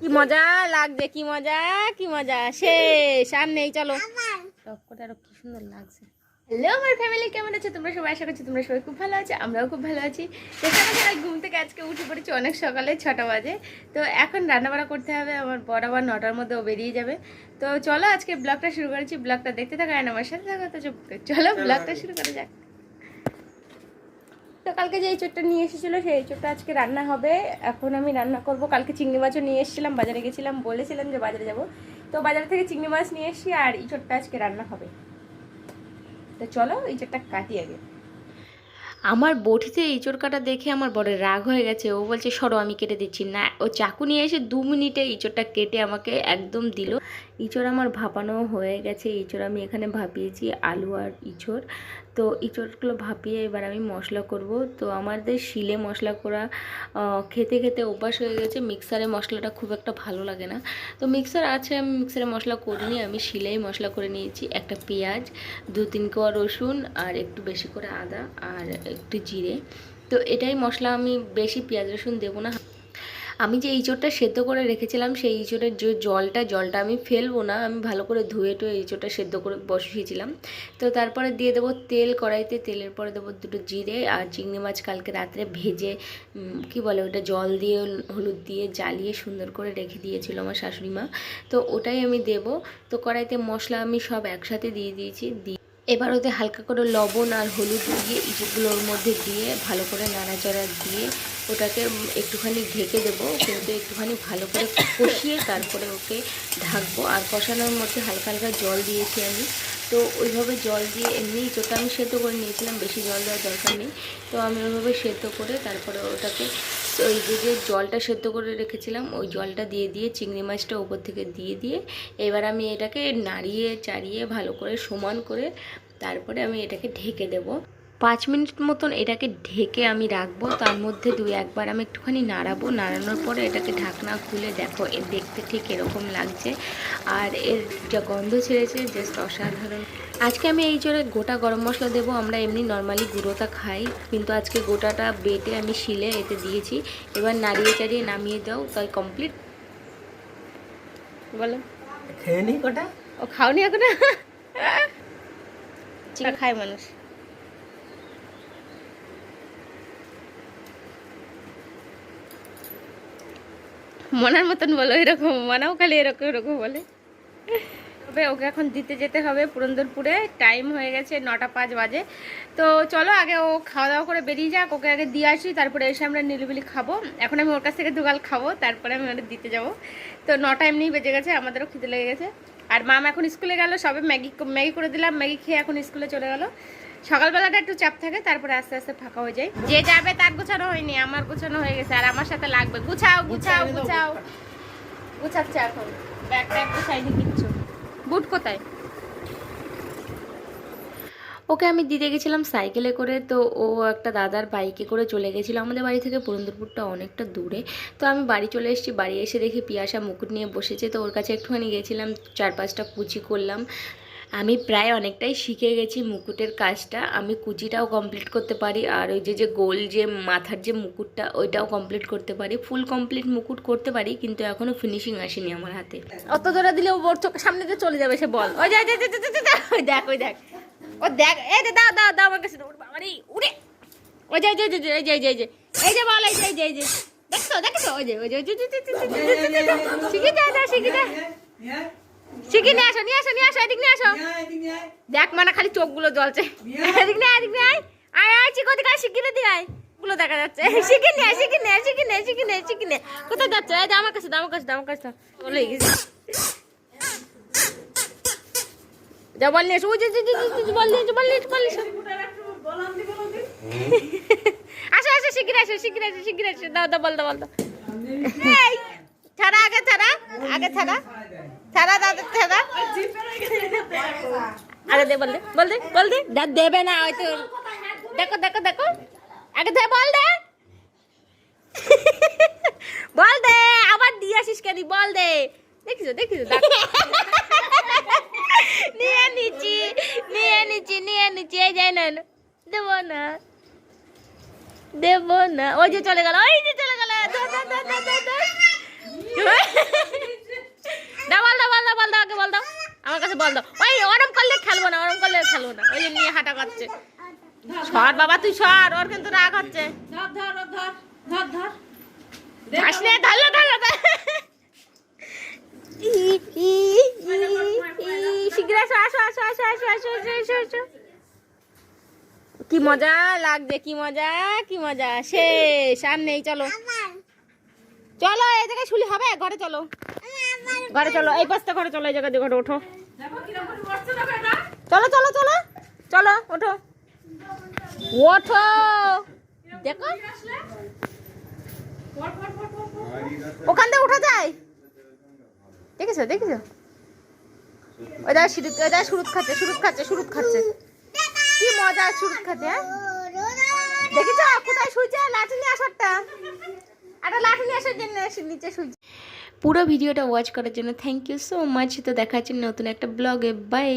কি মজা? লাগছে কি মজা? কি মজা? শেষ আর নেই চলো। টপকটা আরও কি সুন্দর লাগছে। হ্যালো আমার ফ্যামিলি কেমন আছে? তোমরা সবাই আশা করছি তোমরা সবাই খুব ভালো আছো আমরাও খুব ভালো আছি। সেখানে যারা ঘুম থেকে আজকে উঠে পড়েছি অনেক সকালে ছটা বাজে। তো এখন রান্নাবাড়া করতে হবে আমার বড় আবার নটার মধ্যে ও বেরিয়ে যাবে। তো চলো আজকে ব্লগটা শুরু করেছি ব্লগটা দেখতে থাকো আমার সাথে থাকো তো চুপ করে। চলো ব্লগটা শুরু করা যাক। তো কালকে যে চোটটা নিয়ে এসেছিল, সেই চোটটা আজকে রান্না হবে। এখন আমি রান্না করব। কালকে চিংড়ি মাছও নিয়ে এসেছিলাম, বাজারে গেছিলাম, বলেছিলাম যে বাজারে যাব। তো বাজার থেকে চিংড়ি মাছ নিয়ে এসেছি আর ইঁচড়টা আজকে রান্না হবে। তো চলো ইঁচড়টা কাটি আগে। আমার বটিতে ইঁচড় কাটা দেখে আমার বড় রাগ হয়ে গেছে। ও বলছে, সরো, আমি কেটে দিচ্ছি। না, ও চাকু নিয়ে এসে দু মিনিটে ইঁচড়টা কেটে আমাকে একদম দিল। ইঁচড় আমার ভাপানো হয়ে গেছে। ইঁচড় আমি এখানে ভাপিয়েছি আলু আর ইঁচড়। তো ইঁচড়গুলো ভাপিয়ে এবার আমি মশলা করব। তো আমাদের শিলে মশলা করা খেতে খেতে অভ্যাস হয়ে গেছে। মিক্সারে মশলাটা খুব একটা ভালো লাগে না। তো মিক্সার আছে, আমি মিক্সারে মশলা করিনি। আমি শিলেই মশলা করে নিয়েছি। একটা পেঁয়াজ, দু তিন কোয়া রসুন আর একটু বেশি করে আদা আর একটু জিরে। তো এটাই মশলা আমি বেশি পেঁয়াজ রসুন দেবো না। আমি যে ইঁচড়টা সেদ্ধ করে রেখেছিলাম, সেই ইঁচড়ের যে জলটা জলটা আমি ফেলব না, আমি ভালো করে ধুয়ে টুয়ে ইঁচড়টা সেদ্ধ করে বসিয়েছিলাম। তো তারপরে দিয়ে দেবো তেল কড়াইতে, তেলের পরে দেবো দুটো জিরে আর চিংড়ি মাছ কালকে রাত্রে ভেজে কি বলে ওটা, জল দিয়ে, হলুদ দিয়ে জ্বালিয়ে সুন্দর করে রেখে দিয়েছিল আমার শাশুড়ি মা। তো ওটাই আমি দেব। তো কড়াইতে মশলা আমি সব একসাথে দিয়ে দিয়েছি, দিয়ে এবার ওতে হালকা করে লবণ আর হলুদ দিয়ে ইঁচড়গুলোর মধ্যে দিয়ে ভালো করে নাড়াচাড়া দিয়ে ওটাকে একটুখানি ঢেকে দেবো। কিন্তু একটুখানি ভালো করে কষিয়ে তারপরে ওকে ঢাকবো। আর কষানোর মধ্যে হালকা হালকা জল দিয়েছি আমি। তো ওইভাবে জল দিয়ে এমনি ইঁচড়টা আমি সেদ্ধ করে নিয়েছিলাম, বেশি জল দেওয়ার দরকার নেই। তো আমি ওইভাবে সেদ্ধ করে তারপরে ওটাকে যে যে জলটা সেদ্ধ করে রেখেছিলাম, ওই জলটা দিয়ে দিয়ে, চিংড়ি মাছটা ওপর থেকে দিয়ে দিয়ে, এবার আমি এটাকে নাড়িয়ে চাড়িয়ে ভালো করে সমান করে তারপরে আমি এটাকে ঢেকে দেবো। পাঁচ মিনিট মতন এটাকে ঢেকে আমি রাখব, তার মধ্যে দুই একবার আমি একটুখানি নাড়াবো। নাড়ানোর পরে এটাকে ঢাকনা খুলে দেখো দেখতে ঠিক এরকম লাগছে। আর এর যা গন্ধ ছেড়েছে, জাস্ট অসাধারণ। আজকে আমি এই জোরে গোটা গরম মশলা দেবো আমরা এমনি নর্মালি গুঁড়োটা খাই। কিন্তু আজকে গোটাটা বেটে আমি শিলে এতে দিয়েছি। এবার নাড়িয়ে চাড়িয়ে নামিয়ে দাও তাই কমপ্লিট বলো। খেয়ে কটা ও খাওনি এখন? চিকেন খায় মানুষ। মনের মতন বলো এরকম মনাও খালি এরকম এরকম বলে। তবে ওকে এখন দিতে যেতে হবে পুরন্দরপুরে। টাইম হয়ে গেছে নটা পাঁচ বাজে। তো চলো আগে ও খাওয়া দাওয়া করে বেরিয়ে যাক ওকে আগে দিয়ে আসি তারপরে এসে আমরা নিলিবিলি খাব। এখন আমি ওর কাছ থেকে দুগাল খাব তারপরে আমি ওটা দিতে যাব। তো নটা এমনি বেজে গেছে আমাদেরও খিদে লেগে গেছে। আর মাম এখন স্কুলে গেল সবে ম্যাগি ম্যাগি করে দিলাম ম্যাগি খেয়ে এখন স্কুলে চলে গেল। সকালবেলাটা একটু চাপ থাকে তারপরে আস্তে আস্তে ফাঁকা হয়ে যায়। যে যাবে তার গুছানো হয়নি আমার গুছানো হয়ে গেছে আর আমার সাথে লাগবে। গুছাও গুছাও গুছাও। গুছাচ্ছে এখন। ব্যাগ ট্যাগ গুছাইনি কিচ্ছু। বুট কোথায়? ওকে আমি দিতে গেছিলাম সাইকেলে করে, তো ও একটা দাদার বাইকে করে চলে গেছিল। আমাদের বাড়ি থেকে পুরন্দরপুরটা অনেকটা দূরে। তো আমি বাড়ি চলে এসেছি, বাড়ি এসে দেখি পিয়াসা মুকুট নিয়ে বসেছে। তো ওর কাছে একটুখানি গেছিলাম, চার পাঁচটা কুচি করলাম। আমি প্রায় অনেকটাই শিখে গেছি মুকুটের কাজটা আমি কুচিটাও কমপ্লিট করতে পারি আর ওই যে যে গোল যে মাথার যে মুকুটটা ওইটাও কমপ্লিট করতে পারি ফুল কমপ্লিট মুকুট করতে পারি কিন্তু এখনও ফিনিশিং আসেনি আমার হাতে অত ধরে দিলে ওর চোখের সামনে দিয়ে চলে যাবে সে বল ওই যা, ওই দেখ ওই দেখ ও দেখ এই যে দাও দাও দাও আমার কাছে উড়ে ওই যে এই যে এই যে এই যে এই যে বল এই যে এই যে এই যে দেখছ দেখছ ওই যে ওই যে শিখে যা শিখে যা শিখে নিয়ে আসো নিয়ে আসো নিয়ে আসো এদিক নিয়ে আসো। দেখ মানে খালি চোখগুলো জ্বলছে। এদিক নিয়ে এদিক নিয়ে আয়। আয় আয় চিকো দিকে আয় শিখিয়ে দিকে আয়। গুলো দেখা যাচ্ছে। শিখে নিয়ে শিখে নিয়ে শিখে নিয়ে শিখে নিয়ে শিখে নিয়ে কোথায় যাচ্ছে? এই আমার কাছে আমার কাছে আমার কাছে বলে গেছে যা। বল নিয়ে এসো, ওই যে, বল নিয়ে বল নিয়ে বল নিয়ে। আসো আসো শিখিয়ে আসো শিখিয়ে আসো শিখিয়ে আসো। দাও দাও বল দাও বল দাও। ছাড়া আগে ছাড়া আগে ছাড়া। ছাড়া দাদা ছাড়া। আগে দে, বল দে বল দে বল দে। দা, দেবে না, হয়তো। দেখো দেখো দেখো। আগে দে, বল দে। বল দে, আবার দিয়ে আসিস কেন? বল দে। দেখিস দেখিস দেখ নিয়ে নিচ্ছি নিয়ে নিচ্ছি নিয়ে নিচ্ছি। এই যাই না দেবো না। দেবো না। ওই যে চলে গেল, ওই যে চলে গেল। দাও বল দাও বল দাও বল দাও আগে বল দাও। আমার কাছে বল দাও। ওই ওরম করলে খেলব না ওরম করলে খেলব না। ওই নিয়ে হাঁটা করছে। সর বাবা তুই সর ওর কিন্তু রাগ হচ্ছে। ধর ধর ধর ধর ধর। আসলে ধরলো ধরলো শীঘ্র আসো আসো আসো আসো আসো আসো আসো আসো আসো। কি মজা লাগছে কি মজা কি মজা। শেষ আর নেই চলো। চলো, এই জায়গায় শুলি হবে? ঘরে চলো। ঘরে চলো, এই পাঁচটা ঘরে চলো, এই জায়গা দিয়ে ঘরে ওঠো। দেখো দেখো চলো চলো চলো চলো, ওঠো। ওঠো। দেখো। ওখান থেকে উঠা যায়? দেখেছ দেখেছ? ওইটা শুরুত ওইটা শুরুত খাচ্ছে শুরুত খাচ্ছে শুরুত খাচ্ছে। কি মজা শুরুত খাচ্ছে হ্যাঁ? দেখেছ? কোথায় শুইছে লাঠি নিয়ে আসারটা। একটা লাঠি নিয়ে আসার জন্য নিচে পুরো ভিডিওটা ওয়াচ করার জন্য থ্যাংক ইউ সো মাচ তো দেখা হচ্ছে নতুন একটা ব্লগে বাই